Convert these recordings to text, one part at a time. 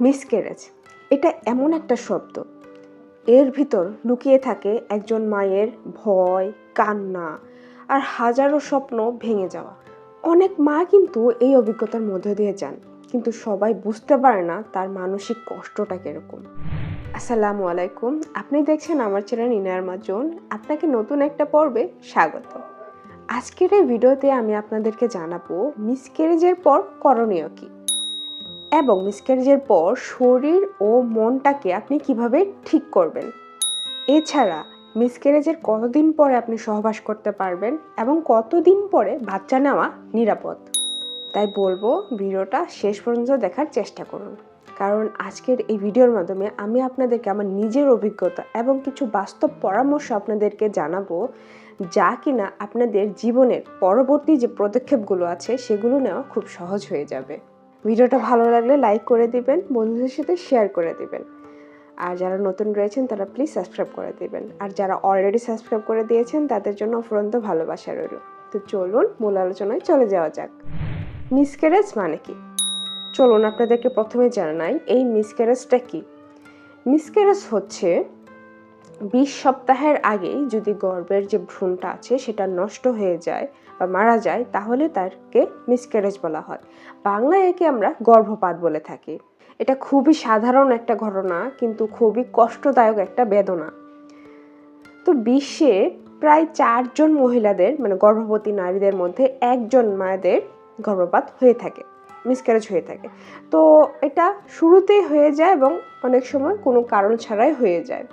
Miscarriage এটা এমন একটা শব্দ। এর ভিতর লুকিয়ে থাকে একজন মায়ের ভয়, কান্না আর হাজারো স্বপ্ন ভেঙে যাওয়া। অনেক মা কিন্তু এই অভিজ্ঞতার মধ্যে দিয়ে যান, কিন্তু সবাই বুঝতে পারে না তার মানসিক কষ্টটা কীরকম। আসসালামু আলাইকুম, আপনি দেখছেন আমার চ্যানেল ইনার মাজন। আপনাকে নতুন একটা পর্বে স্বাগত। আজকের এই ভিডিওতে আমি আপনাদেরকে জানাব মিসক্যারেজের পর করণীয় কী? এবং মিসক্যারেজের পর শরীর ও মনটাকে আপনি কীভাবে ঠিক করবেন। এছাড়া মিসক্যারেজের কতদিন পরে আপনি সহবাস করতে পারবেন এবং কতদিন পরে বাচ্চা নেওয়া নিরাপদ? তাই বলব ভিডিওটা শেষ পর্যন্ত দেখার চেষ্টা করুন। কারণ আজকের এই ভিডিওর মাধ্যমে আমি আপনাদেরকে আমার নিজের অভিজ্ঞতা এবং কিছু বাস্তব পরামর্শ আপনাদেরকে জানাব যা কিনা আপনাদের জীবনের পরবর্তী যে পদক্ষেপগুলো আছে সেগুলো নেওয়া খুব সহজ হয়ে যাবে। ভিডিওটা ভালো লাগলে লাইক করে দিবেন, বন্ধুদের সাথে শেয়ার করে দিবেন। আর যারা নতুন রয়েছেন, তারা প্লিজ সাবস্ক্রাইব করে দিবেন। আর যারা অলরেডি সাবস্ক্রাইব করে দিয়েছেন, তাদের জন্য অফুরন্ত ভালোবাসা রইল। তো চলুন, মূল আলোচনায় চলে যাওয়া যাক। মিসক্যারেজ মানে কি? চলুন আপনাদেরকে প্রথমে জানাই, এই মিসক্যারেজটা কি? মিসক্যারেজ হচ্ছে বিশ সপ্তাহের আগেই যদি গর্ভের যে ভ্রূণটা আছে, সেটা নষ্ট হয়ে যায় বা মারা যায়, তাহলে তাকে মিসক্যারেজ বলা হয়। বাংলায় একে আমরা গর্ভপাত বলে থাকি। এটা খুবই সাধারণ একটা ঘটনা, কিন্তু খুবই কষ্টদায়ক একটা বেদনা। তো বিশ্বে প্রায় চারজন মহিলাদের মানে গর্ভবতী নারীদের মধ্যে একজন মায়েদের গর্ভপাত হয়ে থাকে মিসক্যারেজ হয়ে থাকে। তো এটা শুরুতেই হয়ে যায় এবং অনেক সময় কোনো কারণ ছাড়াই হয়ে যায়।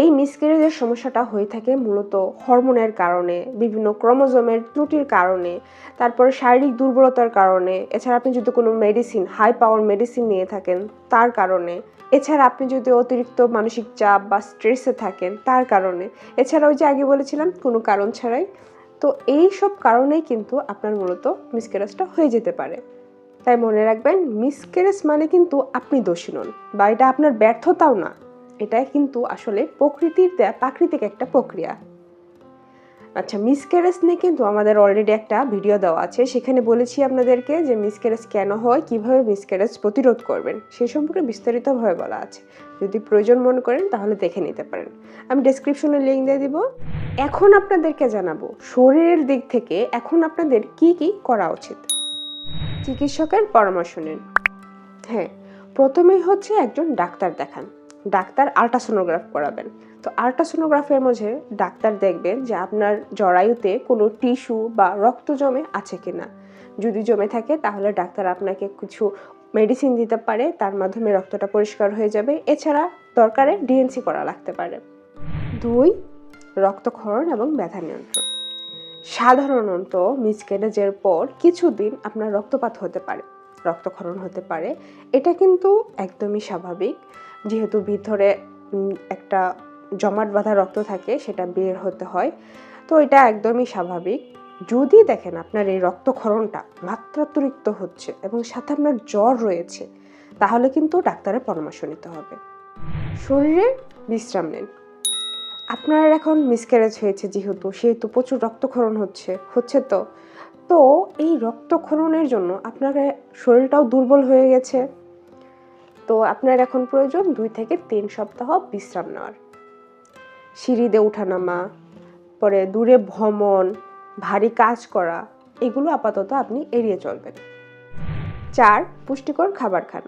এই মিসক্যারেজের সমস্যাটা হয়ে থাকে মূলত হরমোনের কারণে, বিভিন্ন ক্রোমোজোমের ত্রুটির কারণে, তারপরে শারীরিক দুর্বলতার কারণে, এছাড়া আপনি যদি কোনো মেডিসিন হাই পাওয়ার মেডিসিন নিয়ে থাকেন, তার কারণে, এছাড়া আপনি যদি অতিরিক্ত মানসিক চাপ বা স্ট্রেসে থাকেন, তার কারণে, এছাড়া ওই যে আগে বলেছিলাম, কোনো কারণ ছাড়াই, তো এই সব কারণেই কিন্তু আপনার মূলত মিসক্যারেজটা হয়ে যেতে পারে। তাই মনে রাখবেন মিসক্যারেজ মানে কিন্তু আপনি দোষী নন, বা এটা আপনার ব্যর্থতাও না। এটা কিন্তু আসলে প্রকৃতির দেয়া প্রাকৃতিক একটা প্রক্রিয়া। আচ্ছা মিসক্যারেজ নিয়ে কিন্তু আমাদের অলরেডি একটা ভিডিও দেওয়া আছে। সেখানে বলেছি আপনাদেরকে যে মিসক্যারেজ কেন হয়, কীভাবে মিসক্যারেজ প্রতিরোধ করবেন, সে সম্পর্কে বিস্তারিতভাবে বলা আছে। যদি প্রয়োজন মনে করেন তাহলে দেখে নিতে পারেন। আমি ডেসক্রিপশনে লিঙ্ক দিয়ে দিব। এখন আপনাদেরকে জানাব, শরীরের দিক থেকে এখন আপনাদের কি কি করা উচিত? চিকিৎসকের পরামর্শ নিন। হ্যাঁ প্রথমেই হচ্ছে একজন ডাক্তার দেখান। ডাক্তার আল্ট্রাসোনোগ্রাফ করাবেন। তো আল্ট্রাসোনোগ্রাফের মধ্যে ডাক্তার দেখবেন যে আপনার জরায়ুতে কোনো টিস্যু বা রক্ত জমে আছে কি না যদি জমে থাকে, তাহলে ডাক্তার আপনাকে কিছু মেডিসিন দিতে পারে, তার মাধ্যমে রক্তটা পরিষ্কার হয়ে যাবে। এছাড়া দরকারে ডিএনসি করা লাগতে পারে। দুই, রক্তক্ষরণ এবং ব্যথা নিয়ন্ত্রণ। সাধারণত মিসক্যারেজের পর কিছুদিন আপনার রক্তপাত হতে পারে, রক্তক্ষরণ হতে পারে। এটা কিন্তু একদমই স্বাভাবিক। যেহেতু ভিতরে একটা জমাট বাঁধা রক্ত থাকে, সেটা বের হতে হয়। তো এটা একদমই স্বাভাবিক। যদি দেখেন আপনার এই রক্তক্ষরণটা মাত্রাতিরিক্ত হচ্ছে এবং সাথে আপনার জ্বর রয়েছে, তাহলে কিন্তু ডাক্তারের পরামর্শ নিতে হবে। শরীরে বিশ্রাম নেন। আপনার এখন মিসক্যারেজ হয়েছে যেহেতু, সেহেতু প্রচুর রক্তক্ষরণ হচ্ছে হচ্ছে তো। তো এই রক্তক্ষরণের জন্য আপনার শরীরটাও দুর্বল হয়ে গেছে। তো আপনার এখন প্রয়োজন দুই থেকে তিন সপ্তাহ বিশ্রাম নেওয়ার। সিঁড়িতে ওঠানামা, পরে দূরে ভ্রমণ, ভারী কাজ করা, এগুলো আপাতত আপনি এড়িয়ে চলবেন। চার, পুষ্টিকর খাবার খান।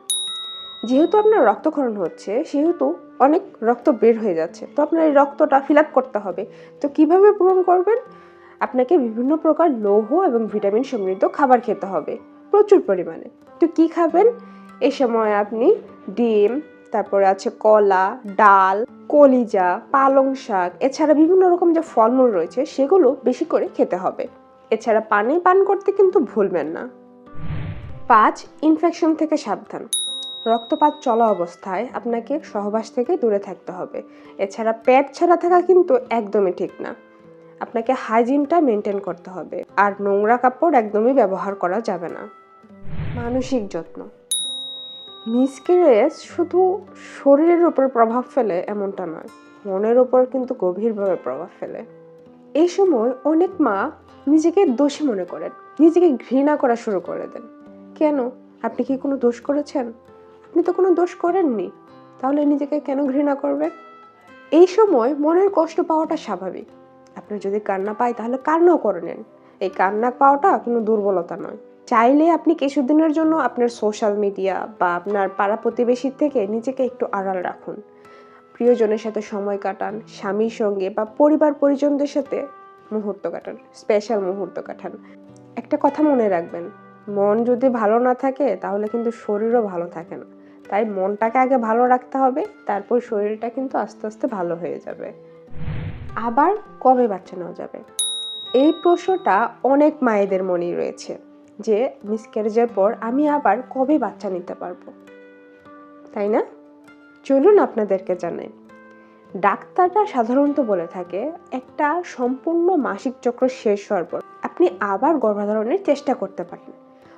যেহেতু আপনার রক্তক্ষরণ হচ্ছে, সেহেতু অনেক রক্ত বের হয়ে যাচ্ছে, তো আপনার এই রক্তটা ফিল করতে হবে। তো কীভাবে পূরণ করবেন? আপনাকে বিভিন্ন প্রকার লৌহ এবং ভিটামিন সমৃদ্ধ খাবার খেতে হবে, প্রচুর পরিমাণে। তো কি খাবেন? এ সময় আপনি ডিম, তারপরে আছে কলা, ডাল, কলিজা, পালং শাক, এছাড়া বিভিন্ন রকম যে ফলমূল রয়েছে সেগুলো বেশি করে খেতে হবে। এছাড়া পানি পান করতে কিন্তু ভুলবেন না। পাঁচ ইনফেকশন থেকে সাবধান। রক্তপাত চলা অবস্থায় আপনাকে সহবাস থেকে দূরে থাকতে হবে। এছাড়া পেট ছাড়া থাকা কিন্তু একদমই ঠিক না। আপনাকে হাইজিনটা মেনটেন করতে হবে। আর নোংরা কাপড় একদমই ব্যবহার করা যাবে না। মানসিক যত্ন। মিসক্যারেজ শুধু শরীরের উপর প্রভাব ফেলে এমনটা নয়, মনের উপর কিন্তু গভীরভাবে প্রভাব ফেলে। এই সময় অনেক মা নিজেকে দোষী মনে করেন, নিজেকে ঘৃণা করা শুরু করে দেন। কেন? আপনি কি কোনো দোষ করেছেন? আপনি তো কোনো দোষ করেননি, তাহলে নিজেকে কেন ঘৃণা করবেন? এই সময় মনের কষ্ট পাওয়াটা স্বাভাবিক। আপনি যদি কান্না পায় তাহলে কান্নাও করে নেন। এই কান্না পাওয়াটা কোনো দুর্বলতা নয়। চাইলে আপনি কিছুদিনের জন্য আপনার সোশ্যাল মিডিয়া বা আপনার পাড়া প্রতিবেশীর থেকে নিজেকে একটু আড়াল রাখুন। প্রিয়জনের সাথে সময় কাটান, স্বামীর সঙ্গে বা পরিবার পরিজনদের সাথে মুহূর্ত কাটান স্পেশাল মুহূর্ত কাটান। একটা কথা মনে রাখবেন, মন যদি ভালো না থাকে তাহলে কিন্তু শরীরও ভালো থাকে না। তাই মনটাকে আগে ভালো রাখতে হবে, তারপর শরীরটা কিন্তু আস্তে আস্তে ভালো হয়ে যাবে। আবার কবে বাচ্চা নেওয়া যাবে। এই প্রশ্নটা অনেক মায়েদের মনেই রয়েছে। যে মিসক্যারেজের পর আমি আবার কবে বাচ্চা নিতে পারব? তাই না? চলুন আপনাদেরকে জানাই। ডাক্তাররা সাধারণত বলে থাকে, একটা সম্পূর্ণ মাসিক চক্র শেষ হওয়ার পর আপনি আবার গর্ভধারণের চেষ্টা করতে পারেন।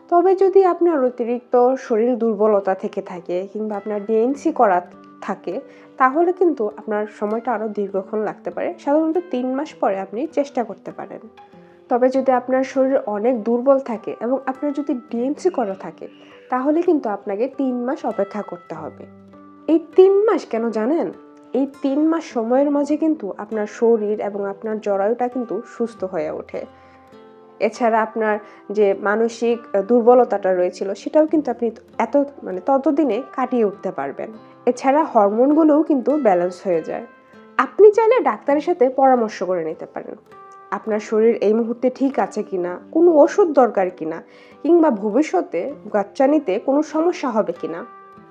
তবে যদি আপনার অতিরিক্ত শরীর দুর্বলতা থেকে থাকে কিংবা আপনার ডিএনসি করা থাকে, তাহলে কিন্তু আপনার সময়টা আরও দীর্ঘক্ষণ লাগতে পারে। সাধারণত তিন মাস পরে আপনি চেষ্টা করতে পারেন। তবে যদি আপনার শরীর অনেক দুর্বল থাকে এবং আপনার যদি ডিএনসি করা থাকে, তাহলে কিন্তু আপনাকে তিন মাস অপেক্ষা করতে হবে। এই তিন মাস কেন জানেন? এই তিন মাস সময়ের মাঝে কিন্তু আপনার শরীর এবং আপনার জরায়ুটা কিন্তু সুস্থ হয়ে ওঠে। এছাড়া আপনার যে মানসিক দুর্বলতাটা রয়েছিল, সেটাও কিন্তু আপনি এত মানে ততদিনে কাটিয়ে উঠতে পারবেন। এছাড়া হরমোনগুলোও কিন্তু ব্যালেন্স হয়ে যায়। আপনি চাইলে ডাক্তারের সাথে পরামর্শ করে নিতে পারেন। আপনার শরীর এই মুহূর্তে ঠিক আছে কিনা, কোনো ওষুধ দরকার কিনা, কিংবা ভবিষ্যতে বাচ্চা নিতে কোনো সমস্যা হবে কিনা?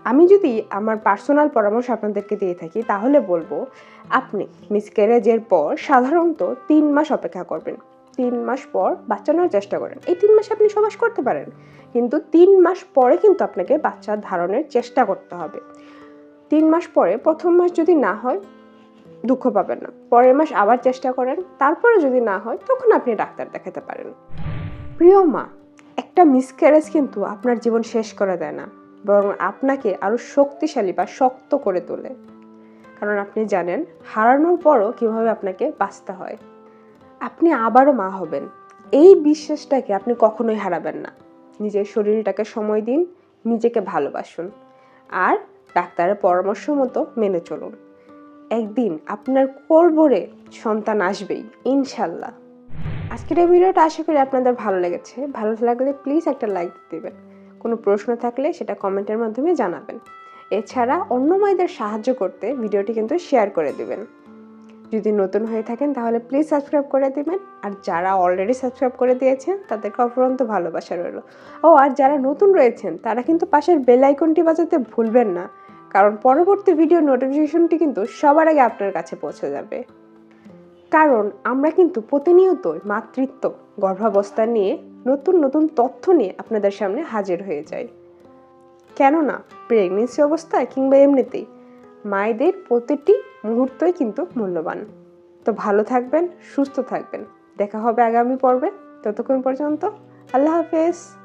আমি যদি আমার পার্সোনাল পরামর্শ আপনাদেরকে দিয়ে থাকি, তাহলে বলব, আপনি মিসক্যারেজের পর সাধারণত তিন মাস অপেক্ষা করবেন। তিন মাস পর বাচ্চা নেওয়ার চেষ্টা করেন। এই তিন মাসে আপনি সবাস করতে পারেন, কিন্তু তিন মাস পরে কিন্তু আপনাকে বাচ্চা ধারণের চেষ্টা করতে হবে। তিন মাস পরে প্রথম মাস যদি না হয় দুঃখ পাবেন না। পরের মাস আবার চেষ্টা করেন, তারপরে যদি না হয়, তখন আপনি ডাক্তার দেখাতে পারেন। প্রিয় মা, একটা মিসক্যারেজ কিন্তু আপনার জীবন শেষ করে দেয় না, বরং আপনাকে আরও শক্তিশালী বা শক্ত করে তোলে। কারণ আপনি জানেন, হারানোর পরও কীভাবে আপনাকে বাঁচতে হয়। আপনি আবারও মা হবেন। এই বিশ্বাসটাকে আপনি কখনোই হারাবেন না। নিজের শরীরটাকে সময় দিন, নিজেকে ভালোবাসুন। আর ডাক্তারের পরামর্শ মতো মেনে চলুন। একদিন আপনার কোল ভরে সন্তান আসবেই, ইনশাল্লাহ। আজকের এই ভিডিওটা আশা করি আপনাদের ভালো লেগেছে। ভালো লাগলে প্লিজ একটা লাইক দেবেন। কোনো প্রশ্ন থাকলে সেটা কমেন্টের মাধ্যমে জানাবেন। এছাড়া অন্য মায়েদের সাহায্য করতে ভিডিওটি কিন্তু শেয়ার করে দেবেন। যদি নতুন হয়ে থাকেন তাহলে প্লিজ সাবস্ক্রাইব করে দিবেন। আর যারা অলরেডি সাবস্ক্রাইব করে দিয়েছেন, তাদেরকে অফুরন্ত ভালোবাসা রইল। ও, আর যারা নতুন রয়েছেন, তারা কিন্তু পাশের বেল আইকনটি বাজাতে ভুলবেন না। কারণ পরবর্তী ভিডিও নোটিফিকেশনটি কিন্তু সবার আগে আপনার কাছে পৌঁছে যাবে। কারণ আমরা কিন্তু প্রতিনিয়তই মাতৃত্ব, গর্ভাবস্থা নিয়ে নতুন নতুন তথ্য নিয়ে আপনাদের সামনে হাজির হয়ে যাই। কেননা প্রেগনেন্সি অবস্থায় কিংবা এমনিতেই মায়েদের প্রতিটি মুহূর্তই কিন্তু মূল্যবান। তো ভালো থাকবেন, সুস্থ থাকবেন। দেখা হবে আগামী পর্বে। ততক্ষণ পর্যন্ত আল্লাহ হাফেজ।